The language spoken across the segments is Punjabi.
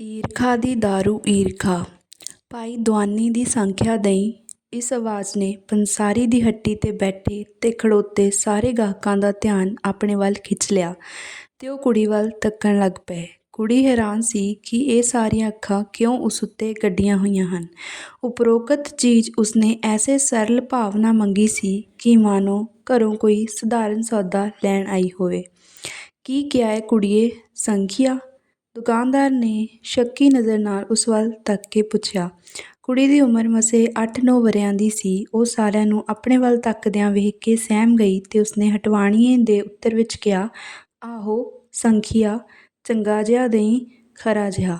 ਈਰਖਾ ਦੀ ਦਾਰੂ ਈਰਖਾ। ਭਾਈ ਦੁਆਨੀ ਦੀ ਸੰਖਿਆ ਦਈਂ ਇਸ ਆਵਾਜ਼ ਨੇ ਪੰਸਾਰੀ ਦੀ ਹੱਟੀ 'ਤੇ ਬੈਠੇ ਤੇ ਖੜੋਤੇ ਸਾਰੇ ਗਾਹਕਾਂ ਦਾ ਧਿਆਨ ਆਪਣੇ ਵੱਲ ਖਿੱਚ ਲਿਆ ਤੇ ਉਹ ਕੁੜੀ ਵੱਲ ਤੱਕਣ ਲੱਗ ਪਏ। ਕੁੜੀ ਹੈਰਾਨ ਸੀ ਕਿ ਇਹ ਸਾਰੀਆਂ ਅੱਖਾਂ ਕਿਉਂ ਉਸ ਉੱਤੇ ਗੱਡੀਆਂ ਹੋਈਆਂ ਹਨ। ਉਪਰੋਕਤ ਚੀਜ਼ ਉਸਨੇ ਐਸੇ ਸਰਲ ਭਾਵਨਾ ਮੰਗੀ ਸੀ ਕਿ ਮਾਨੋ ਘਰੋਂ ਕੋਈ ਸਧਾਰਨ ਸੌਦਾ ਲੈਣ ਆਈ ਹੋਵੇ। ਕੀ ਕਿਹਾ ਹੈ ਕੁੜੀਏ? ਸੰਖਿਆ? ਦੁਕਾਨਦਾਰ ਨੇ ਸ਼ੱਕੀ ਨਜ਼ਰ ਨਾਲ ਉਸ ਵੱਲ ਤੱਕ ਕੇ ਪੁੱਛਿਆ। ਕੁੜੀ ਦੀ ਉਮਰ ਮਸੇ 8-9 ਵਰਿਆਂ ਦੀ ਸੀ। ਉਹ ਸਾਰਿਆਂ ਨੂੰ ਆਪਣੇ ਵੱਲ ਤੱਕਦਿਆਂ ਵੇਖ ਕੇ ਸਹਿਮ ਗਈ ਤੇ ਉਸਨੇ ਹਟਵਾਣੀਏ ਦੇ ਉੱਤਰ ਵਿੱਚ ਕਿਹਾ, ਆਹੋ, ਸੰਖੀਆ, ਚੰਗਾ ਜਿਹਾ ਦਈਂ, ਖਰਾ ਜਿਹਾ।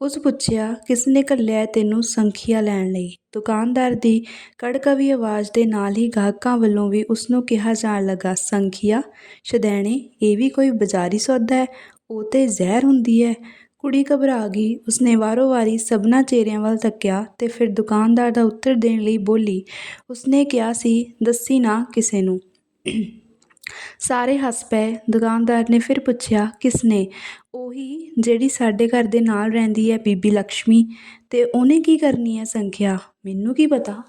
ਉਸ ਪੁੱਛਿਆ ਕਿਸਨੇ ਨੇ ਘੱਲਿਆ ਤੈਨੂੰ ਸੰਖੀਆ ਲੈਣ ਲਈ? ਦੁਕਾਨਦਾਰ ਦੀ ਕੜਕਵੀ ਆਵਾਜ਼ ਦੇ ਨਾਲ ਹੀ ਗਾਹਕਾਂ ਵੱਲੋਂ ਵੀ ਉਸ ਨੂੰ ਕਿਹਾ ਜਾਣ ਲੱਗਾ, ਸੰਖੀਆ ਸ਼ਦੈਣੇ ਇਹ ਵੀ ਕੋਈ ਬਾਜ਼ਾਰੀ ਸੌਦਾ ਹੈ ਉਹ ਤੇ ਜ਼ਹਿਰ ਹੁੰਦੀ ਹੈ ਕੁੜੀ ਘਬਰਾ ਗਈ। ਉਸਨੇ ਵਾਰੋ ਵਾਰੀ ਸਭਨਾ ਚਿਹਰਿਆਂ ਵੱਲ ਤੱਕਿਆ ਤੇ ਫਿਰ ਦੁਕਾਨਦਾਰ ਦਾ ਉੱਤਰ ਦੇਣ ਲਈ ਬੋਲੀ, ਉਸਨੇ ਕਿਹਾ ਸੀ, ਦੱਸੀ ਨਾ ਕਿਸੇ ਨੂੰ। ਸਾਰੇ ਹੱਸ ਪਏ। ਦੁਕਾਨਦਾਰ ਨੇ ਫਿਰ ਪੁੱਛਿਆ, ਕਿਸਨੇ? ਉਹੀ ਜਿਹੜੀ ਸਾਡੇ ਘਰ ਦੇ ਨਾਲ ਰਹਿੰਦੀ ਹੈ ਬੀਬੀ ਲక్ష్ਮੀ ਤੇ ਉਹਨੇ ਕੀ ਕਰਨੀ ਹੈ ਸੰਖਿਆ? ਮੈਨੂੰ ਕੀ ਪਤਾ?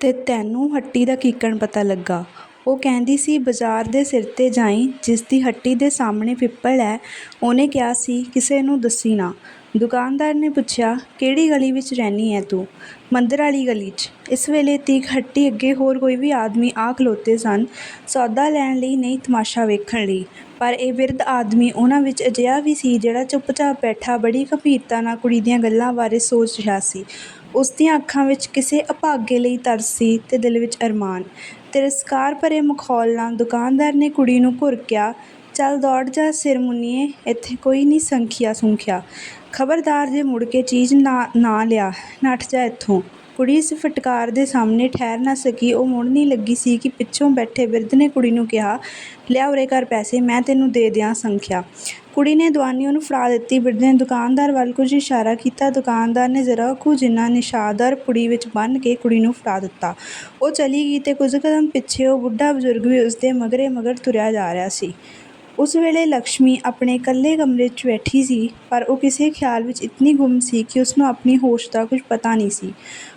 ਤੇ ਤੈਨੂੰ ਹੱਟੀ ਦਾ ਕੀਕਣ ਪਤਾ ਲੱਗਾ। ਉਹ ਕਹਿੰਦੀ ਸੀ, ਬਾਜ਼ਾਰ ਦੇ ਸਿਰ 'ਤੇ ਜਾਈਂ, ਜਿਸ ਦੀ ਹੱਟੀ ਦੇ ਸਾਹਮਣੇ ਪਿੱਪਲ ਹੈ ਉਹਨੇ ਕਿਹਾ ਸੀ, ਕਿਸੇ ਨੂੰ ਦੱਸੀ ਨਾ। ਦੁਕਾਨਦਾਰ ਨੇ ਪੁੱਛਿਆ, ਕਿਹੜੀ ਗਲੀ ਵਿੱਚ ਰਹਿਨੀ ਹੈ ਤੂੰ? ਮੰਦਰ ਵਾਲੀ ਗਲੀ 'ਚ। ਇਸ ਵੇਲੇ ਤੀਕ ਹੱਟੀ ਅੱਗੇ ਹੋਰ ਕੋਈ ਵੀ ਆਦਮੀ ਆ ਖਲੋਤੇ ਸਨ। ਸੌਦਾ ਲੈਣ ਲਈ ਨਹੀਂ, ਤਮਾਸ਼ਾ ਵੇਖਣ ਲਈ। ਪਰ ਇਹ ਬਿਰਧ ਆਦਮੀ ਉਹਨਾਂ ਵਿੱਚ ਅਜਿਹਾ ਵੀ ਸੀ, ਜਿਹੜਾ ਚੁੱਪਚਾਪ ਬੈਠਾ ਬੜੀ ਗੰਭੀਰਤਾ ਨਾਲ ਕੁੜੀ ਦੀਆਂ ਗੱਲਾਂ ਬਾਰੇ ਸੋਚ ਰਿਹਾ ਸੀ। ਉਸ ਦੀਆਂ ਅੱਖਾਂ ਵਿੱਚ ਕਿਸੇ ਅਭਾਗੇ ਲਈ ਤਰਸ ਸੀ ਤੇ ਦਿਲ ਵਿੱਚ ਅਰਮਾਨ। ਤਿਰਸਕਾਰ ਭਰੇ ਮਖੌਲ ਨਾਲ ਦੁਕਾਨਦਾਰ ਨੇ ਕੁੜੀ ਨੂੰ ਘੁਰਕਿਆ ਚੱਲ ਦੌੜ ਜਾ ਸਿਰ ਮੁੰਨੀਏ, ਇੱਥੇ ਕੋਈ ਨਹੀਂ ਸੰਖਿਆ ਸੁੰਖਿਆ ਖਬਰਦਾਰ ਜੇ ਮੁੜ ਕੇ ਚੀਜ਼ ਨਾ ਨਾ ਲਿਆ, ਨੱਠ ਜਾ ਇੱਥੋਂ। ਕੁੜੀ ਇਸ ਫਟਕਾਰ ਦੇ ਸਾਹਮਣੇ ਠਹਿਰ ਨਾ ਸਕੀ, ਉਹ ਮੁੜਨੀ ਲੱਗੀ ਸੀ ਕਿ ਪਿੱਛੋਂ ਬੈਠੇ ਬਿਰਧ ਨੇ ਕੁੜੀ ਨੂੰ ਕਿਹਾ, ਲਿਆ ਉਰੇ ਕਰ ਪੈਸੇ, ਮੈਂ ਤੈਨੂੰ ਦੇ ਦਿਆਂ ਸੰਖਿਆ। ਕੁੜੀ ਨੇ ਦਵਾਨੀ ਉਹਨੂੰ ਫੜਾ ਦਿੱਤੀ ਬਿਰਦੇ ਨੇ ਦੁਕਾਨਦਾਰ ਵੱਲ ਕੁਝ ਇਸ਼ਾਰਾ ਕੀਤਾ। ਦੁਕਾਨਦਾਰ ਨੇ ਜ਼ਰਾ ਕੁ ਜਿੰਨਾ ਨਿਸ਼ਾਦਰ ਪੁੜੀ ਵਿੱਚ ਬੰਨ੍ਹ ਕੇ ਕੁੜੀ ਨੂੰ ਫੜਾ ਦਿੱਤਾ। ਉਹ ਚਲੀ ਗਈ ਤੇ ਕੁਝ ਕਦਮ ਪਿੱਛੇ ਉਹ ਬੁੱਢਾ ਬਜ਼ੁਰਗ ਵੀ ਉਸਦੇ ਮਗਰੇ ਮਗਰ ਤੁਰਿਆ ਜਾ ਰਿਹਾ ਸੀ। ਉਸ ਵੇਲੇ ਲਕਸ਼ਮੀ ਆਪਣੇ ਇਕੱਲੇ ਕਮਰੇ 'ਚ ਬੈਠੀ ਸੀ, ਪਰ ਉਹ ਕਿਸੇ ਖਿਆਲ ਵਿੱਚ ਇਤਨੀ ਗੁੰਮ ਸੀ ਕਿ ਉਸਨੂੰ ਆਪਣੀ ਹੋਸ਼ ਦਾ ਕੁਝ ਪਤਾ ਨਹੀਂ ਸੀ।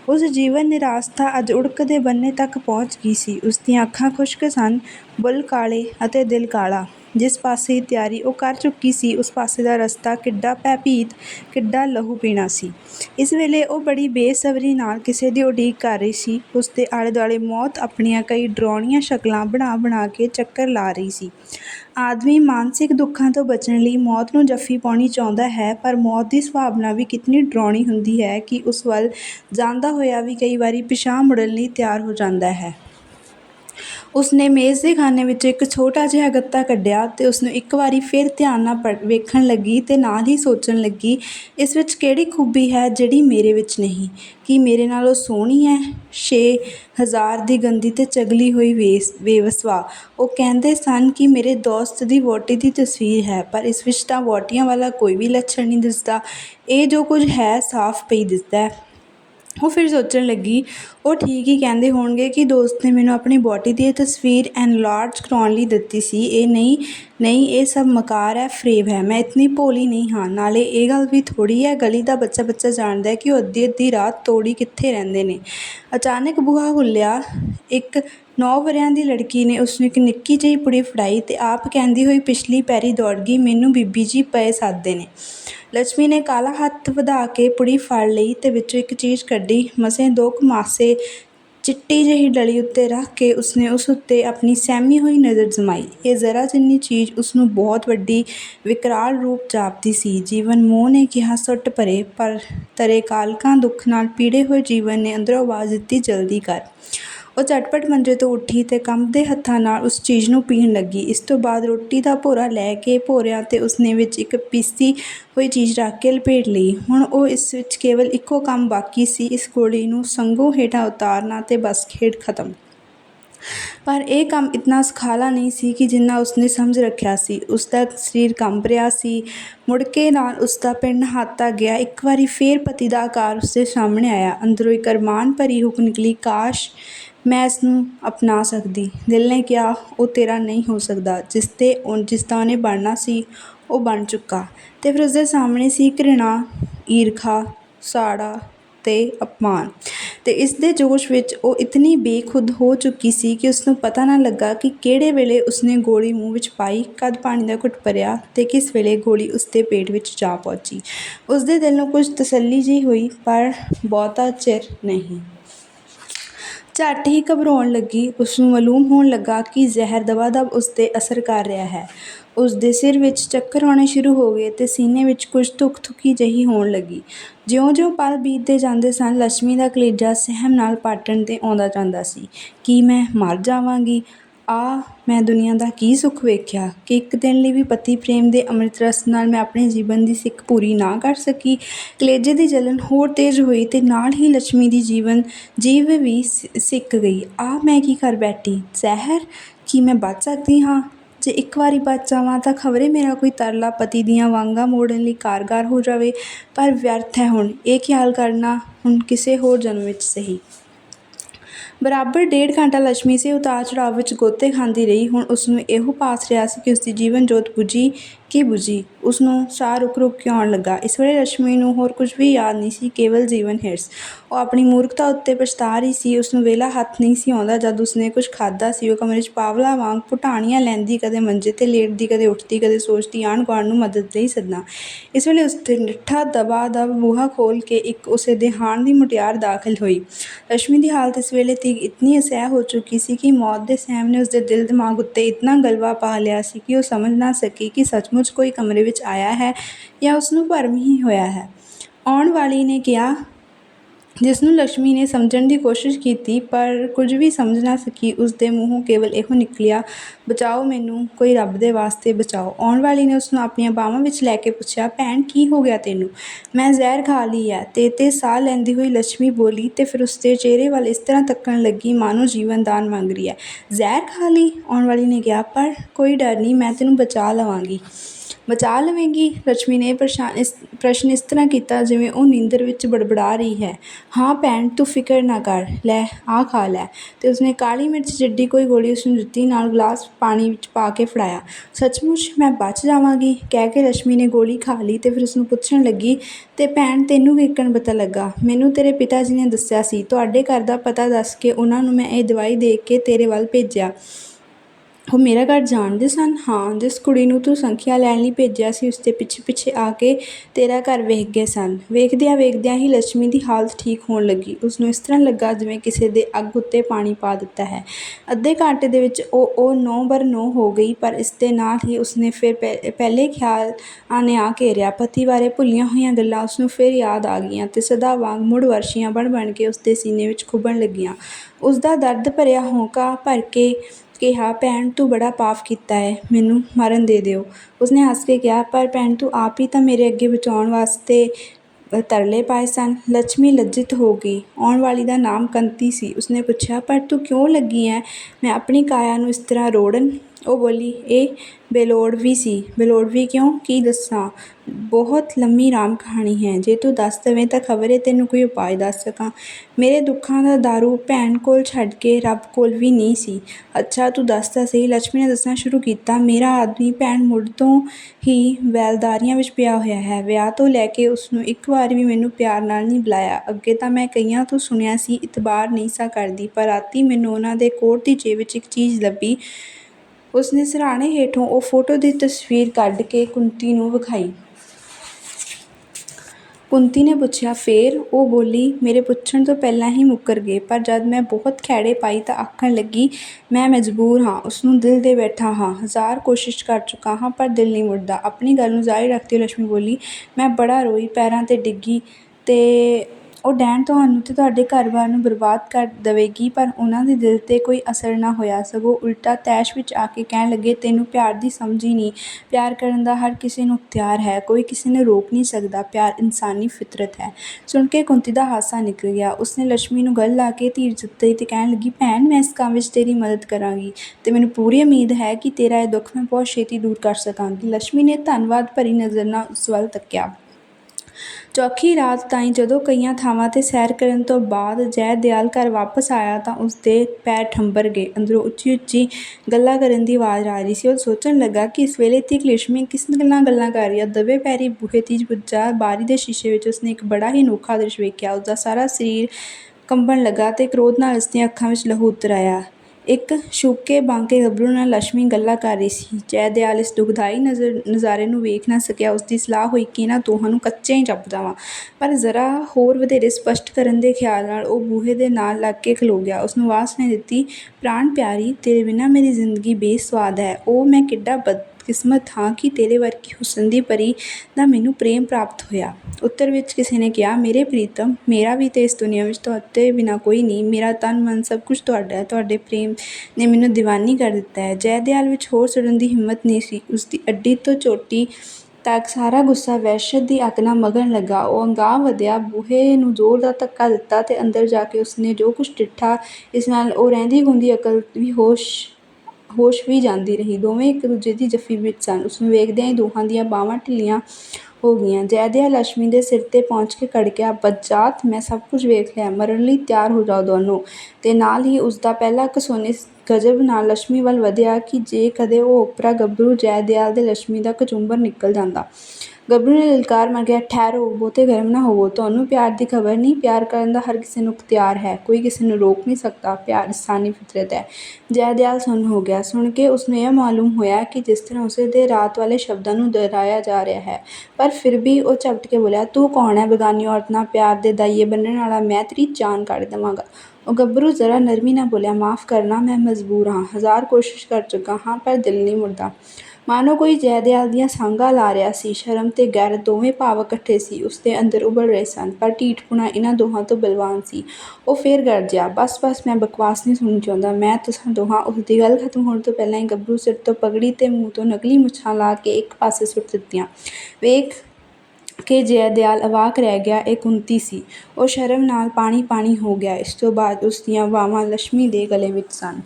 ਉਸ ਜੀਵਨ ਨਿਰਾਸਤਾ ਅੱਜ ਉੜਕਦੇ ਬੰਨੇ ਤੱਕ ਪਹੁੰਚ ਗਈ ਸੀ। ਉਸ ਦੀਆਂ ਅੱਖਾਂ ਖੁਸ਼ਕ ਸਨ, ਬੁੱਲ ਕਾਲੇ ਅਤੇ ਦਿਲ ਕਾਲਾ। ਜਿਸ ਪਾਸੇ ਤਿਆਰੀ ਉਹ ਕਰ ਚੁੱਕੀ ਸੀ, ਉਸ ਪਾਸੇ ਦਾ ਰਸਤਾ ਕਿੱਡਾ ਭੈਭੀਤ, ਕਿੱਡਾ ਲਹੂ ਪੀਣਾ ਸੀ। ਇਸ ਵੇਲੇ ਉਹ ਬੜੀ ਬੇਸਬਰੀ ਨਾਲ ਕਿਸੇ ਦੀ ਉਡੀਕ ਕਰ ਰਹੀ ਸੀ। ਉਸ ਦੇ ਆਲੇ ਦੁਆਲੇ ਮੌਤ ਆਪਣੀਆਂ ਕਈ ਡਰਾਉਣੀਆਂ ਸ਼ਕਲਾਂ ਬਣਾ ਬਣਾ ਕੇ ਚੱਕਰ ਲਾ ਰਹੀ ਸੀ। ਆਦਮੀ ਮਾਨਸਿਕ ਦੁੱਖਾਂ ਤੋਂ ਬਚਣ ਲਈ ਮੌਤ ਨੂੰ ਜੱਫੀ ਪਾਉਣੀ ਚਾਹੁੰਦਾ ਹੈ, ਪਰ ਮੌਤ ਦੀ ਸੁਭਾਵਨਾ ਵੀ ਕਿਤਨੀ ਡਰਾਉਣੀ ਹੁੰਦੀ ਹੈ ਕਿ ਉਸ ਵੱਲ ਜਾਂਦਾ ਹੋਇਆ ਵੀ ਕਈ ਵਾਰੀ ਪਿਛਾਂਹ ਮੁੜਨ ਲਈ ਤਿਆਰ ਹੋ ਜਾਂਦਾ ਹੈ। ਉਸਨੇ ਮੇਜ਼ ਦੇ ਖਾਨੇ ਵਿੱਚੋਂ ਇੱਕ ਛੋਟਾ ਜਿਹਾ ਗੱਤਾ ਕੱਢਿਆ ਤੇ ਉਸਨੂੰ ਇੱਕ ਵਾਰੀ ਫਿਰ ਧਿਆਨ ਨਾਲ ਵੇਖਣ ਲੱਗੀ ਤੇ ਨਾਲ ਹੀ ਸੋਚਣ ਲੱਗੀ, ਇਸ ਵਿੱਚ ਕਿਹੜੀ ਖੂਬੀ ਹੈ ਜਿਹੜੀ ਮੇਰੇ ਵਿੱਚ ਨਹੀਂ? ਕੀ ਮੇਰੇ ਨਾਲੋਂ ਸੋਹਣੀ ਹੈ? ਛੇ ਹਜ਼ਾਰ ਦੀ ਗੰਦੀ ਤੇ ਚਗਲੀ ਹੋਈ ਵੇਸ, ਬੇਵਸਵਾ। ਉਹ ਕਹਿੰਦੇ ਸਨ ਕਿ ਮੇਰੇ ਦੋਸਤ ਦੀ ਵਹੁਟੀ ਦੀ ਤਸਵੀਰ ਹੈ, ਪਰ ਇਸ ਵਿੱਚ ਤਾਂ ਵਹੁਟੀਆਂ ਵਾਲਾ ਕੋਈ ਵੀ ਲੱਛਣ ਨਹੀਂ ਦਿਸਦਾ। ਇਹ ਜੋ ਕੁਝ ਹੈ, ਸਾਫ਼ ਪਈ ਦਿਸਦਾ ਹੈ। ਉਹ ਫਿਰ ਸੋਚਣ ਲੱਗੀ, ਉਹ ਠੀਕ ਹੀ ਕਹਿੰਦੇ ਹੋਣਗੇ ਕਿ ਦੋਸਤ ਨੇ ਮੈਨੂੰ ਆਪਣੀ ਬੋਟੀ ਦੀ ਇਹ ਤਸਵੀਰ ਐਨਲਾਰਜ ਕਰਾਉਣ ਲਈ ਦਿੱਤੀ ਸੀ। ਇਹ ਨਹੀਂ ਨਹੀਂ, ਇਹ ਸਭ ਮਕਾਰ ਹੈ, ਫਰੇਬ ਹੈ। ਮੈਂ ਇਤਨੀ ਭੋਲੀ ਨਹੀਂ ਹਾਂ। ਨਾਲੇ ਇਹ ਗੱਲ ਵੀ ਥੋੜੀ ਹੈ, ਗਲੀ ਦਾ ਬੱਚਾ ਬੱਚਾ ਜਾਣਦਾ ਹੈ ਕਿ ਉਹ ਅੱਧੀ ਅੱਧੀ ਰਾਤ ਤੋੜੀ ਕਿੱਥੇ ਰਹਿੰਦੇ ਨੇ। ਅਚਾਨਕ ਬੂਹਾ ਹੁੱਲਿਆ ਇੱਕ ਨੌ ਵਰਿਆਂ ਦੀ ਲੜਕੀ ਨੇ ਉਸਨੂੰ ਇੱਕ ਨਿੱਕੀ ਜਿਹੀ ਪੁੜੀ ਫੜਾਈ ਤੇ ਆਪ ਕਹਿੰਦੀ ਹੋਈ ਪਿਛਲੀ ਪੈਰੀ ਦੌੜ ਗਈ, ਮੈਨੂੰ ਬੀਬੀ ਜੀ ਪਏ ਸਾਦੇ ਨੇ। ਲੱਛਮੀ ਨੇ ਕਾਲਾ ਹੱਥ ਵਧਾ ਕੇ ਪੁੜੀ ਫੜ ਲਈ ਤੇ ਵਿੱਚੋਂ ਇੱਕ ਚੀਜ਼ ਕੱਢੀ। ਮਸੇ ਦੋ ਕੁ ਮਾਸੇ ਚਿੱਟੀ ਜਿਹੀ ਡਲੀ ਉੱਤੇ ਰੱਖ ਕੇ ਉਸਨੇ ਉਸ ਉੱਤੇ ਆਪਣੀ ਸਹਿਮੀ ਹੋਈ ਨਜ਼ਰ ਜਮਾਈ। ਇਹ ਜ਼ਰਾ ਜਿੰਨੀ ਚੀਜ਼ ਉਸਨੂੰ ਬਹੁਤ ਵੱਡੀ ਵਿਕਰਾਲ ਰੂਪ ਜਾਪਦੀ ਸੀ। ਜੀਵਨ ਮੋਹ ਨੇ ਕਿਹਾ, ਸੁੱਟ ਭਰੇ ਪਰ ਤਰੇ ਕਾਲਕਾਂ ਦੁੱਖ ਨਾਲ ਪੀੜੇ ਹੋਏ ਜੀਵਨ ਨੇ ਅੰਦਰੋਂ ਆਵਾਜ਼ ਦਿੱਤੀ, ਜਲਦੀ ਕਰ। ਉਹ ਝਟਪਟ ਮੰਜੇ ਤੋਂ ਉੱਠੀ ਤੇ ਕੰਬਦੇ ਹੱਥਾਂ ਨਾਲ ਉਸ ਚੀਜ਼ ਨੂੰ ਪੀਣ ਲੱਗੀ। ਇਸ ਤੋਂ ਬਾਅਦ ਰੋਟੀ ਦਾ ਭੋਰਾ ਲੈ ਕੇ ਭੋਰਿਆਂ ਤੇ ਉਸਨੇ ਵਿੱਚ ਇੱਕ ਪੀਸੀ ਹੋਈ ਚੀਜ਼ ਰੱਖ ਕੇ ਲਪੇਟ ਲਈ। ਹੁਣ ਉਹ ਇਸ ਵਿੱਚ ਕੇਵਲ ਇੱਕੋ ਕੰਮ ਬਾਕੀ ਸੀ, ਇਸ ਗੋਲੀ ਨੂੰ ਸੰਗੋਂ ਹੇਠਾਂ ਉਤਾਰਨਾ ਤੇ ਬਸ ਖੇਡ ਖਤਮ। ਪਰ ਇਹ ਕੰਮ ਇਤਨਾ ਸੁਖਾਲਾ ਨਹੀਂ ਸੀ ਕਿ ਜਿੰਨਾ ਉਸਨੇ ਸਮਝ ਰੱਖਿਆ ਸੀ। ਉਸ ਦਾ ਸਰੀਰ ਕੰਬ ਰਿਹਾ ਸੀ। ਮੁੜ ਕੇ ਨਾਲ ਉਸ ਦਾ ਪਿੰਡ ਹਾਤਾ ਗਿਆ। ਇੱਕ ਵਾਰੀ ਫੇਰ ਪਤੀ ਦਾ ਆਕਾਰ ਉਸਦੇ ਸਾਹਮਣੇ ਆਇਆ। ਅੰਦਰੋਂ ਇੱਕ ਅਰਮਾਨ ਭਰੀ ਹੁਕ ਨਿਕਲੀ, ਕਾਸ਼ ਮੈਂ ਇਸ ਨੂੰ ਅਪਣਾ ਸਕਦੀ। ਦਿਲ ਨੇ ਕਿਹਾ, ਉਹ ਤੇਰਾ ਨਹੀਂ ਹੋ ਸਕਦਾ। ਜਿਸ ਤੇ ਜਿਸ ਦਾ ਉਹਨੇ ਬਣਨਾ ਸੀ, ਉਹ ਬਣ ਚੁੱਕਾ। ਅਤੇ ਫਿਰ ਉਸਦੇ ਸਾਹਮਣੇ ਸੀ ਘ੍ਰਿਣਾ, ਈਰਖਾ, ਸਾੜਾ ਅਤੇ ਅਪਮਾਨ। ਅਤੇ ਇਸ ਦੇ ਜੋਸ਼ ਵਿੱਚ ਉਹ ਇਤਨੀ ਬੇਖੁਦ ਹੋ ਚੁੱਕੀ ਸੀ ਕਿ ਉਸਨੂੰ ਪਤਾ ਨਾ ਲੱਗਾ ਕਿ ਕਿਹੜੇ ਵੇਲੇ ਉਸਨੇ ਗੋਲੀ ਮੂੰਹ ਵਿੱਚ ਪਾਈ, ਕਦ ਪਾਣੀ ਦਾ ਘੁੱਟ ਭਰਿਆ ਅਤੇ ਕਿਸ ਵੇਲੇ ਗੋਲੀ ਉਸਦੇ ਪੇਟ ਵਿੱਚ ਜਾ ਪਹੁੰਚੀ। ਉਸਦੇ ਦਿਲ ਨੂੰ ਕੁਝ ਤਸੱਲੀ ਜਿਹੀ ਹੋਈ, ਪਰ ਬਹੁਤਾ ਚਿਰ ਨਹੀਂ। ਝੱਟ ਹੀ ਘਬਰਾਉਣ ਲੱਗੀ। ਉਸਨੂੰ ਮਾਲੂਮ ਹੋਣ ਲੱਗਾ ਕਿ ਜ਼ਹਿਰ ਦਵਾ-ਦਵ ਉਸ 'ਤੇ ਅਸਰ ਕਰ ਰਿਹਾ ਹੈ। ਉਸਦੇ ਸਿਰ ਵਿੱਚ ਚੱਕਰ ਆਉਣੇ ਸ਼ੁਰੂ ਹੋ ਗਏ ਤੇ ਸੀਨੇ ਵਿੱਚ ਕੁਝ ਧੁਕ-ਧੁਕੀ ਜਿਹੀ ਹੋਣ ਲੱਗੀ। ਜਿਉਂ-ਜਿਉਂ ਪਲ ਬੀਤਦੇ ਜਾਂਦੇ ਸਨ, ਲੱਛਮੀ ਦਾ ਕਲੇਜਾ ਸਹਿਮ ਨਾਲ ਪਾਟਣ 'ਤੇ ਆਉਂਦਾ ਜਾਂਦਾ ਸੀ ਕੀ ਮੈਂ ਮਰ ਜਾਵਾਂਗੀ। ਆਹ ਮੈਂ ਦੁਨੀਆ ਦਾ ਕੀ ਸੁੱਖ ਵੇਖਿਆ ਕਿ ਇੱਕ ਦਿਨ ਲਈ ਵੀ ਪਤੀ ਪ੍ਰੇਮ ਦੇ ਅੰਮ੍ਰਿਤ ਰਸ ਨਾਲ ਮੈਂ ਆਪਣੇ ਜੀਵਨ ਦੀ ਸਿੱਖ ਪੂਰੀ ਨਾ ਕਰ ਸਕੀ। ਕਲੇਜੇ ਦੀ ਜਲਨ ਹੋਰ ਤੇਜ਼ ਹੋਈ ਤੇ ਨਾਲ ਹੀ ਲੱਛਮੀ ਦੀ ਜੀਵਨ ਜੀਵ ਵੀ ਸਿੱਕ ਗਈ। ਆਹ ਮੈਂ ਕੀ ਕਰ ਬੈਠੀ? ਜ਼ਹਿਰ? ਕੀ ਮੈਂ ਬਚ ਸਕਦੀ ਹਾਂ? ਜੇ ਇੱਕ ਵਾਰੀ ਬਚ ਜਾਵਾਂ ਤਾਂ ਖਬਰੇ ਮੇਰਾ ਕੋਈ ਤਰਲਾ ਪਤੀ ਦੀਆਂ ਵਾਂਗਾਂ ਮੋੜਨ ਲਈ ਕਾਰਗਰ ਹੋ ਜਾਵੇ। ਪਰ ਵਿਅਰਥ ਹੈ ਹੁਣ ਇਹ ਖਿਆਲ ਕਰਨਾ ਹੁਣ ਕਿਸੇ ਹੋਰ ਜਨਮ ਵਿੱਚ ਸਹੀ। ਬਰਾਬਰ ਡੇਢ ਘੰਟਾ ਲੱਛਮੀ ਸੀ, ਉਤਾਰ ਚੜਾਵ ਵਿੱਚ ਗੋਤੇ ਖਾਂਦੀ ਰਹੀ। ਹੁਣ ਉਸਨੂੰ ਇਹੋ ਪਾਸ ਰਿਹਾ ਸੀ ਕਿ ਉਸਦੀ ਜੀਵਨ ਜੋਤ ਬੁਝੀ ਕੀ ਬੁਝੀ? ਉਸਨੂੰ ਸਾਹ ਰੁਕ ਰੁਕ ਕੇ ਆਉਣ ਲੱਗਾ। ਇਸ ਵੇਲੇ ਰਸ਼ਮੀ ਨੂੰ ਹੋਰ ਕੁਝ ਵੀ ਯਾਦ ਨਹੀਂ ਸੀ, ਕੇਵਲ ਜੀਵਨ ਹਿਰਸ ਉਹ ਆਪਣੀ ਮੂਰਖਤਾ ਉੱਤੇ ਪਛਤਾ ਰਹੀ ਸੀ। ਉਸਨੂੰ ਵੇਲਾ ਹੱਥ ਨਹੀਂ ਸੀ ਆਉਂਦਾ ਜਦ ਉਸਨੇ ਕੁਝ ਖਾਧਾ ਸੀ। ਉਹ ਕਮਰੇ 'ਚ ਪਾਵਲਾ ਵਾਂਗ ਪੁਟਾਣੀਆਂ ਲੈਂਦੀ, ਕਦੇ ਮੰਜੇ 'ਤੇ ਲੇਟਦੀ, ਕਦੇ ਉੱਠਦੀ, ਕਦੇ ਸੋਚਦੀ ਆਣ ਗੁਆਂਢ ਨੂੰ ਮਦਦ ਲਈ ਸੱਦਣਾ। ਇਸ ਵੇਲੇ ਉਸਦੇ ਨਿੱਠਾ ਦਬਾ ਦਬ ਬੂਹਾ ਖੋਲ੍ਹ ਕੇ ਇੱਕ ਉਸੇ ਦੇ ਹਾਣ ਦੀ ਮੁਟਿਆਰ ਦਾਖਲ ਹੋਈ। ਰਸ਼ਮੀ ਦੀ ਹਾਲਤ ਇਸ ਵੇਲੇ ਤੀਕ ਇਤਨੀ ਅਸਹਿ ਹੋ ਚੁੱਕੀ ਸੀ ਕਿ ਮੌਤ ਦੇ ਸਹਿਮ ਨੇ ਉਸਦੇ ਦਿਲ ਦਿਮਾਗ ਉੱਤੇ ਇਤਨਾ ਗਲਬਾ ਪਾ ਲਿਆ ਸੀ ਕਿ ਉਹ ਸਮਝ ਨਾ ਸਕੀ ਕਿ ਸੱਚਮੁੱਚ ਕੋਈ ਕਮਰੇ ਵਿੱਚ ਆਇਆ ਹੈ ਜਾਂ ਉਸਨੂੰ ਭਰਮ ਹੀ ਹੋਇਆ ਹੈ। ਆਉਣ ਵਾਲੀ ਨੇ ਕਿਹਾ ਜਿਸ ਨੂੰ ਲੱਛਮੀ ਨੇ ਸਮਝਣ ਦੀ ਕੋਸ਼ਿਸ਼ ਕੀਤੀ, ਪਰ ਕੁਝ ਵੀ ਸਮਝ ਨਾ ਸਕੀ, ਉਸਦੇ ਮੂੰਹੋਂ ਕੇਵਲ ਇਹੋ ਨਿਕਲਿਆ, ਬਚਾਓ ਮੈਨੂੰ, ਕੋਈ ਰੱਬ ਦੇ ਵਾਸਤੇ ਬਚਾਓ। ਆਉਣ ਵਾਲੀ ਨੇ ਉਸਨੂੰ ਆਪਣੀਆਂ ਬਾਹਾਂ ਵਿੱਚ ਲੈ ਕੇ ਪੁੱਛਿਆ, ਭੈਣ, ਕੀ ਹੋ ਗਿਆ ਤੈਨੂੰ? ਮੈਂ ਜ਼ਹਿਰ ਖਾ ਲਈ ਹੈ ਤੇ ਤੇ ਸਾਹ ਲੈਂਦੀ ਹੋਈ ਲੱਛਮੀ ਬੋਲੀ, ਤੇ ਫਿਰ ਉਸਦੇ ਚਿਹਰੇ ਵੱਲ ਇਸ ਤਰ੍ਹਾਂ ਤੱਕਣ ਲੱਗੀ, ਮਾਨੋ ਜੀਵਨ ਦਾਨ ਮੰਗ ਰਹੀ ਹੈ ਜ਼ਹਿਰ ਖਾ ਲਈ? ਆਉਣ ਵਾਲੀ ਨੇ ਕਿਹਾ, ਪਰ ਕੋਈ ਡਰ ਨਹੀਂ, ਮੈਂ ਤੈਨੂੰ ਬਚਾ ਲਵਾਂਗੀ। ਬਚਾ ਲਵੇਂਗੀ? ਲੱਛਮੀ ਨੇ ਪ੍ਰਸ਼ਾ ਇਸ ਪ੍ਰਸ਼ਨ ਇਸ ਤਰ੍ਹਾਂ ਕੀਤਾ ਜਿਵੇਂ ਉਹ ਨੀਂਦਰ ਵਿੱਚ ਬੜਬੜਾ ਰਹੀ ਹੈ। ਹਾਂ ਭੈਣ, ਤੂੰ ਫਿਕਰ ਨਾ ਕਰ। ਲੈ, ਆਹ ਖਾ ਲੈ। ਅਤੇ ਉਸਨੇ ਕਾਲੀ ਮਿਰਚ ਜਿੱਡੀ ਕੋਈ ਗੋਲੀ ਉਸਨੂੰ ਦਿੱਤੀ ਨਾਲ ਗਲਾਸ ਪਾਣੀ ਵਿੱਚ ਪਾ ਕੇ ਫੜਾਇਆ। ਸੱਚਮੁੱਚ ਮੈਂ ਬਚ ਜਾਵਾਂਗੀ? ਕਹਿ ਕੇ ਲੱਛਮੀ ਨੇ ਗੋਲੀ ਖਾ ਲਈ ਤੇ ਫਿਰ ਉਸਨੂੰ ਪੁੱਛਣ ਲੱਗੀ, ਤੇ ਭੈਣ, ਤੈਨੂੰ ਕਿੱਕਣ ਪਤਾ ਲੱਗਾ? ਮੈਨੂੰ ਤੇਰੇ ਪਿਤਾ ਜੀ ਨੇ ਦੱਸਿਆ ਸੀ। ਤੁਹਾਡੇ ਘਰ ਦਾ ਪਤਾ ਦੱਸ ਕੇ ਉਹਨਾਂ ਨੂੰ ਮੈਂ ਇਹ ਦਵਾਈ ਦੇ ਕੇ ਤੇਰੇ ਵੱਲ ਭੇਜਿਆ। ਉਹ ਮੇਰਾ ਘਰ ਜਾਣਦੇ ਸਨ? ਹਾਂ, ਜਿਸ ਕੁੜੀ ਨੂੰ ਤੂੰ ਸੰਖਿਆ ਲੈਣ ਲਈ ਭੇਜਿਆ ਸੀ, ਉਸਦੇ ਪਿੱਛੇ ਪਿੱਛੇ ਆ ਕੇ ਤੇਰਾ ਘਰ ਵੇਖ ਗਏ ਸਨ। ਵੇਖਦਿਆਂ ਵੇਖਦਿਆਂ ਹੀ ਲੱਛਮੀ ਦੀ ਹਾਲਤ ਠੀਕ ਹੋਣ ਲੱਗੀ। ਉਸਨੂੰ ਇਸ ਤਰ੍ਹਾਂ ਲੱਗਾ ਜਿਵੇਂ ਕਿਸੇ ਦੇ ਅੱਗ ਉੱਤੇ ਪਾਣੀ ਪਾ ਦਿੱਤਾ ਹੈ। ਅੱਧੇ ਘੰਟੇ ਦੇ ਵਿੱਚ ਉਹ ਉਹ ਨੌ ਬਰ ਨੌ ਹੋ ਗਈ, ਪਰ ਇਸ ਦੇ ਨਾਲ ਹੀ ਉਸਨੇ ਫਿਰ ਪਹਿਲੇ ਖਿਆਲ ਆਨੇ ਆ ਘੇਰਿਆ। ਪਤੀ ਬਾਰੇ ਭੁੱਲੀਆਂ ਹੋਈਆਂ ਗੱਲਾਂ ਉਸਨੂੰ ਫਿਰ ਯਾਦ ਆ ਗਈਆਂ ਤੇ ਸਦਾ ਵਾਂਗ ਮੁੜ ਵਰਸ਼ੀਆਂ ਬਣ ਬਣ ਕੇ ਉਸਦੇ ਸੀਨੇ ਵਿੱਚ ਖੁੱਭਣ ਲੱਗੀਆਂ। ਉਸਦਾ ਦਰਦ ਭਰਿਆ ਹੌਂਕਾ ਭਰ ਕੇ ਕਿਹਾ, ਭੈਣ, ਤੂੰ ਬੜਾ ਪਾਪ ਕੀਤਾ ਹੈ ਮੈਨੂੰ ਮਰਨ ਦੇ ਦਿਓ। ਉਸਨੇ ਹੱਸ ਕੇ ਕਿਹਾ, ਪਰ ਭੈਣ, ਤੂੰ ਆਪ ਹੀ ਤਾਂ ਮੇਰੇ ਅੱਗੇ ਬਚਾਉਣ ਵਾਸਤੇ ਤਰਲੇ ਪਾਏ ਸਨ। ਲੱਛਮੀ ਲੱਜਿਤ ਹੋ ਗਈ। ਆਉਣ ਵਾਲੀ ਦਾ ਨਾਮ ਕੰਤੀ ਸੀ। ਉਸਨੇ ਪੁੱਛਿਆ, ਪਰ ਤੂੰ ਕਿਉਂ ਲੱਗੀ ਹੈ ਮੈਂ ਆਪਣੀ ਕਾਇਆ ਨੂੰ ਇਸ ਤਰ੍ਹਾਂ ਰੋੜਨ ਉਹ ਬੋਲੀ ਇਹ ਬੇਲੋੜਵੀ ਸੀ। ਬੇਲੋੜਵੀ ਕਿਉਂ? ਕੀ ਦੱਸਾਂ? ਬਹੁਤ ਲੰਮੀ ਰਾਮ ਕਹਾਣੀ ਹੈ। ਜੇ ਤੂੰ ਦੱਸ ਦੇਵੇਂ ਤਾਂ ਖਬਰੇ ਤੈਨੂੰ ਕੋਈ ਉਪਾਅ ਦੱਸ ਸਕਾਂ। ਮੇਰੇ ਦੁੱਖਾਂ ਦਾ ਦਾਰੂ ਭੈਣ ਕੋਲ ਛੱਡ ਕੇ ਰੱਬ ਕੋਲ ਵੀ ਨਹੀਂ ਸੀ। ਅੱਛਾ, ਤੂੰ ਦੱਸ ਤਾਂ ਸਹੀ ਲక్ష్ਮੀ ਨੇ ਦੱਸਣਾ ਸ਼ੁਰੂ ਕੀਤਾ, ਮੇਰਾ ਆਦਮੀ ਭੈਣ ਮੁੱਢ ਤੋਂ ਹੀ ਵੈਲਦਾਰੀਆਂ ਵਿੱਚ ਪਿਆ ਹੋਇਆ ਹੈ। ਵਿਆਹ ਤੋਂ ਲੈ ਕੇ ਉਸ ਨੂੰ ਇੱਕ ਵਾਰ ਵੀ ਮੈਨੂੰ ਪਿਆਰ ਨਾਲ ਨਹੀਂ ਬੁਲਾਇਆ। ਅੱਗੇ ਤਾਂ ਮੈਂ ਕਈਆਂ ਤੋਂ ਸੁਣਿਆ ਸੀ, ਇਤਬਾਰ ਨਹੀਂ ਸਾ ਕਰਦੀ, ਪਰ ਰਾਤੀ ਮੈਨੂੰ ਉਹਨਾਂ ਦੇ ਕੋਟ ਦੀ ਜੇਬ ਵਿੱਚ ਇੱਕ ਚੀਜ਼ ਲੱਭੀ। ਉਸਨੇ ਸਿਰਹਾਣੇ ਹੇਠੋਂ ਉਹ ਫੋਟੋ ਦੀ ਤਸਵੀਰ ਕੱਢ ਕੇ ਕੁੰਤੀ ਨੂੰ ਵਿਖਾਈ। ਕੁੰਤੀ ਨੇ ਪੁੱਛਿਆ, ਫੇਰ? ਉਹ ਬੋਲੀ, ਮੇਰੇ ਪੁੱਛਣ ਤੋਂ ਪਹਿਲਾਂ ਹੀ ਮੁੱਕਰ ਗਏ, ਪਰ ਜਦ ਮੈਂ ਬਹੁਤ ਖੈੜੇ ਪਾਈ ਤਾਂ ਆਖਣ ਲੱਗੀ, ਮੈਂ ਮਜਬੂਰ ਹਾਂ, ਉਸਨੂੰ ਦਿਲ ਦੇ ਬੈਠਾ ਹਾਂ, ਹਜ਼ਾਰ ਕੋਸ਼ਿਸ਼ ਕਰ ਚੁੱਕਾ ਹਾਂ, ਪਰ ਦਿਲ ਨਹੀਂ ਮੁੜਦਾ। ਆਪਣੀ ਗੱਲ ਨੂੰ ਜਾਰੀ ਰੱਖਦੀ ਲక్ష్ਮੀ ਬੋਲੀ, ਮੈਂ ਬੜਾ ਰੋਈ, ਪੈਰਾਂ 'ਤੇ ਡਿੱਗੀ ਤੇ ਉਹ ਡੈਣ ਤੁਹਾਨੂੰ ਅਤੇ ਤੁਹਾਡੇ ਘਰ ਬਾਰ ਨੂੰ ਬਰਬਾਦ ਕਰ ਦੇਵੇਗੀ, ਪਰ ਉਹਨਾਂ ਦੇ ਦਿਲ 'ਤੇ ਕੋਈ ਅਸਰ ਨਾ ਹੋਇਆ ਸਗੋਂ ਉਲਟਾ ਤੈਸ਼ ਵਿੱਚ ਆ ਕੇ ਕਹਿਣ ਲੱਗੇ, ਤੈਨੂੰ ਪਿਆਰ ਦੀ ਸਮਝ ਹੀ ਨਹੀਂ। ਪਿਆਰ ਕਰਨ ਦਾ ਹਰ ਕਿਸੇ ਨੂੰ ਅਖਤਿਆਰ ਹੈ, ਕੋਈ ਕਿਸੇ ਨੂੰ ਰੋਕ ਨਹੀਂ ਸਕਦਾ। ਪਿਆਰ ਇਨਸਾਨੀ ਫਿਤਰਤ ਹੈ। ਸੁਣ ਕੇ ਕੁੰਤੀ ਦਾ ਹਾਸਾ ਨਿਕਲ ਗਿਆ। ਉਸਨੇ ਲక్ష్ਮੀ ਨੂੰ ਗੱਲ ਲਾ ਕੇ ਧੀਰ ਜੁੱਤੀ ਅਤੇ ਕਹਿਣ ਲੱਗੀ, ਭੈਣ, ਮੈਂ ਇਸ ਕੰਮ ਵਿੱਚ ਤੇਰੀ ਮਦਦ ਕਰਾਂਗੀ ਅਤੇ ਮੈਨੂੰ ਪੂਰੀ ਉਮੀਦ ਹੈ ਕਿ ਤੇਰਾ ਇਹ ਦੁੱਖ ਮੈਂ ਬਹੁਤ ਛੇਤੀ ਦੂਰ ਕਰ ਸਕਾਂਗੀ। ਲక్ష్ਮੀ ਨੇ ਧੰਨਵਾਦ ਭਰੀ ਨਜ਼ਰ ਨਾਲ ਉਸ ਵੱਲ ਤੱਕਿਆ। ਚੌਖੀ ਰਾਤ ਤਾਈਂ ਜਦੋਂ ਕਈਆਂ ਥਾਵਾਂ 'ਤੇ ਸੈਰ ਕਰਨ ਤੋਂ ਬਾਅਦ ਜੈ ਦਿਆਲ ਘਰ ਵਾਪਸ ਆਇਆ ਤਾਂ ਉਸਦੇ ਪੈਰ ਠੰਬਰ ਗਏ। ਅੰਦਰੋਂ ਉੱਚੀ ਉੱਚੀ ਗੱਲਾਂ ਕਰਨ ਦੀ ਆਵਾਜ਼ ਆ ਰਹੀ ਸੀ। ਉਹ ਸੋਚਣ ਲੱਗਾ ਕਿ ਇਸ ਵੇਲੇ ਤੀਕ ਲਿਸ਼ਮੀ ਕਿਸ ਨਾਲ ਗੱਲਾਂ ਕਰ ਰਹੀ ਹੈ ਦਬੇ ਪੈਰੀ ਬੂਹੇ 'ਤੇ ਪੁੱਜਾ ਬਾਰੀ ਦੇ ਸ਼ੀਸ਼ੇ ਵਿੱਚ ਉਸਨੇ ਇੱਕ ਬੜਾ ਹੀ ਅਨੋਖਾ ਦ੍ਰਿਸ਼ ਵੇਖਿਆ। ਉਸਦਾ ਸਾਰਾ ਸਰੀਰ ਕੰਬਣ ਲੱਗਾ ਤੇ ਕ੍ਰੋਧ ਨਾਲ ਉਸ ਦੀਆਂ ਅੱਖਾਂ ਵਿੱਚ ਲਹੂ ਉਤਰ ਆਇਆ। ਇੱਕ ਸ਼ੂਕੇ ਬਾਂਕੇ ਗੱਭਰੂ ਨਾਲ ਲੱਛਮੀ ਗੱਲਾਂ ਕਰ ਰਹੀ ਸੀ। ਜੈ ਦਿਆਲ ਇਸ ਦੁਖਦਾਈ ਨਜ਼ਰ, ਨਜ਼ਾਰੇ ਨੂੰ ਵੇਖ ਨਾ ਸਕਿਆ ਉਸਦੀ ਸਲਾਹ ਹੋਈ ਕਿ ਇਹਨਾਂ ਦੋਹਾਂ ਨੂੰ ਕੱਚਿਆਂ ਹੀ ਚੱਬ ਦੇਵਾਂ। ਪਰ ਜ਼ਰਾ ਹੋਰ ਵਧੇਰੇ ਸਪੱਸ਼ਟ ਕਰਨ ਦੇ ਖਿਆਲ ਨਾਲ ਉਹ ਬੂਹੇ ਦੇ ਨਾਲ ਲੱਗ ਕੇ ਖਲੋ ਗਿਆ। ਉਸਨੂੰ ਆਵਾਜ਼ ਸੁਣਾਈ ਦਿੱਤੀ, ਪ੍ਰਾਣ ਪਿਆਰੀ, ਤੇਰੇ ਬਿਨਾਂ ਮੇਰੀ ਜ਼ਿੰਦਗੀ ਬੇਸਵਾਦ ਹੈ। ਉਹ ਮੈਂ ਕਿੱਡਾ ਬਦ ਬਦਕਿਸਮਤ ਹਾਂ ਕਿ ਤੇਰੇ ਵਰਗੀ ਹੁਸਨ ਦੀ ਪਰੀ ਦਾ ਮੈਨੂੰ ਪ੍ਰੇਮ ਪ੍ਰਾਪਤ ਹੋਇਆ। ਉੱਤਰ ਵਿੱਚ ਕਿਸੇ ਨੇ ਕਿਹਾ, ਮੇਰੇ ਪ੍ਰੀਤਮ, ਮੇਰਾ ਵੀ ਤੇ ਇਸ ਦੁਨੀਆ ਵਿੱਚ ਤੁਹਾਡੇ ਬਿਨਾਂ ਕੋਈ ਨਹੀਂ। ਮੇਰਾ ਤਨ ਮਨ ਸਭ ਕੁਝ ਤੁਹਾਡਾ ਹੈ। ਤੁਹਾਡੇ ਪ੍ਰੇਮ ਨੇ ਮੈਨੂੰ ਦੀਵਾਨੀ ਕਰ ਦਿੱਤਾ ਹੈ। ਜੈ ਦਿਆਲ ਵਿੱਚ ਹੋਰ ਸੜਨ ਦੀ ਹਿੰਮਤ ਨਹੀਂ ਸੀ। ਉਸਦੀ ਅੱਡੀ ਤੋਂ ਚੋਟੀ ਤੱਕ ਸਾਰਾ ਗੁੱਸਾ ਵਹਿਸ਼ਤ ਦੀ ਅੱਗ ਨਾਲ ਮਗਣ ਲੱਗਾ। ਉਹ ਅਗਾਂਹ ਵਧਿਆ, ਬੂਹੇ ਨੂੰ ਜ਼ੋਰ ਦਾ ਧੱਕਾ ਦਿੱਤਾ ਤੇ ਅੰਦਰ ਜਾ ਕੇ ਉਸਨੇ ਜੋ ਕੁਝ ਡਿੱਠਾ, ਇਸ ਨਾਲ ਉਹ ਰਹਿੰਦੀ ਖੂੰਹਦੀ ਅਕਲ ਵੀ ਹੋਸ਼ ਹੋਸ਼ ਵੀ ਜਾਂਦੀ ਰਹੀ। ਦੋਵੇਂ ਇੱਕ ਦੂਜੇ ਦੀ ਜੱਫੀ ਵਿੱਚ ਸਨ। ਉਸਨੂੰ ਵੇਖਦਿਆਂ ਹੀ ਦੋਹਾਂ ਦੀਆਂ ਬਾਹਾਂ ਢਿੱਲੀਆਂ ਹੋ ਗਈਆਂ। ਜੈਦਿਆ ਲక్ష్ਮੀ ਦੇ ਸਿਰ 'ਤੇ ਪਹੁੰਚ ਕੇ ਕੜਕਿਆ ਬਚਾਤ, ਮੈਂ ਸਭ ਕੁਝ ਵੇਖ ਲਿਆ, ਮਰਨ ਲਈ ਤਿਆਰ ਹੋ ਜਾਓ ਦੋਨੋਂ। ਤੇ ਨਾਲ ਹੀ ਉਸਦਾ ਪਹਿਲਾ ਕਸੋਨੇ ਗਜ਼ਬ ਨਾਲ ਲక్ష్ਮੀ ਵੱਲ ਵਧਿਆ ਕਿ ਜੇ ਕਦੇ ਉਹ ਉਪਰਾ ਗੱਭਰੂ ਜੈਦਿਆਲ ਦੇ ਲక్ష్ਮੀ ਦਾ ਕਚੁੰਬਰ ਨਿਕਲ ਜਾਂਦਾ। ਗੱਭਰੂ ਨੇ ਲਲਕਾਰ ਮਾਰ ਗਿਆ, ਠਹਿਰੋ ਬਹੁਤੇ ਗਰਮ ਨਾ ਹੋਵੋ। ਤੁਹਾਨੂੰ ਪਿਆਰ ਦੀ ਖਬਰ ਨਹੀਂ, ਪਿਆਰ ਕਰਨ ਦਾ ਹਰ ਕਿਸੇ ਨੂੰ ਇਖਤਿਆਰ ਹੈ। ਕੋਈ ਕਿਸੇ ਨੂੰ ਰੋਕ ਨਹੀਂ ਸਕਦਾ। ਪਿਆਰ ਇਨਸਾਨੀ ਫਿਤਰਤ ਹੈ। ਜੈ ਦਿਆਲ ਸੁੰਨ ਹੋ ਗਿਆ। ਸੁਣ ਕੇ ਉਸਨੂੰ ਇਹ ਮਾਲੂਮ ਹੋਇਆ ਕਿ ਜਿਸ ਤਰ੍ਹਾਂ ਉਸੇ ਦੇ ਰਾਤ ਵਾਲੇ ਸ਼ਬਦਾਂ ਨੂੰ ਦੁਹਰਾਇਆ ਜਾ ਰਿਹਾ ਹੈ, ਪਰ ਫਿਰ ਵੀ ਉਹ ਝਪਟ ਕੇ ਬੋਲਿਆ, ਤੂੰ ਕੌਣ ਹੈ ਬੇਗਾਨੀ ਔਰਤ ਨਾਲ ਪਿਆਰ ਦੇ ਦਾਈਏ ਬੰਨਣ ਵਾਲਾ? ਮੈਂ ਤੇਰੀ ਜਾਨ ਕੱਢ ਦੇਵਾਂਗਾ। ਉਹ ਗੱਭਰੂ ਜ਼ਰਾ ਨਰਮੀ ਨਾਲ ਬੋਲਿਆ, ਮਾਫ਼ ਕਰਨਾ, ਮੈਂ ਮਜਬੂਰ ਹਾਂ। ਹਜ਼ਾਰ ਕੋਸ਼ਿਸ਼ ਕਰ ਚੁੱਕਾ ਹਾਂ, ਪਰ ਦਿਲ ਨਹੀਂ ਮੁੜਦਾ। ਮਾਨੋ ਕੋਈ ਜੈਦਿਆਲ ਦੀਆਂ ਸਾਂਘਾਂ ਲਾ ਰਿਹਾ ਸੀ। ਸ਼ਰਮ ਤੇ ਗੈਰਤ ਦੋਵੇਂ ਭਾਵ ਇਕੱਠੇ ਸੀ। ਉਸਦੇ ਅੰਦਰ ਉਭਰ ਰਹੇ ਸਨ, ਪਰ ਢੀਠਪੁਣਾ ਇਹਨਾਂ ਦੋਹਾਂ ਤੋਂ ਬਲਵਾਨ ਸੀ। ਉਹ ਫੇਰ ਗਰਜਿਆ ਬਸ ਬਸ, ਮੈਂ ਬਕਵਾਸ ਨਹੀਂ ਸੁਣਨੀ ਚਾਹੁੰਦਾ। ਮੈਂ ਤੁਸਾਂ ਦੋਹਾਂ ਉਸਦੀ ਗੱਲ ਖਤਮ ਹੋਣ ਤੋਂ ਪਹਿਲਾਂ ਹੀ ਗੱਭਰੂ ਸਿਰ ਤੋਂ ਪਗੜੀ ਤੇ ਮੂੰਹ ਤੋਂ ਨਕਲੀ ਮੁੱਛਾਂ ਲਾ ਕੇ ਇੱਕ ਪਾਸੇ ਸੁੱਟ ਦਿੱਤੀਆਂ। ਵੇਖ ਕੇ ਜੈਦਿਆਲ ਅਵਾਕ ਰਹਿ ਗਿਆ, ਇਹ ਕੁੰਤੀ ਸੀ। ਉਹ ਸ਼ਰਮ ਨਾਲ ਪਾਣੀ ਪਾਣੀ ਹੋ ਗਿਆ। ਇਸ ਤੋਂ ਬਾਅਦ ਉਸ ਦੀਆਂ ਬਾਹਾਂ ਲੱਛਮੀ ਦੇ ਗਲੇ ਵਿੱਚ ਸਨ।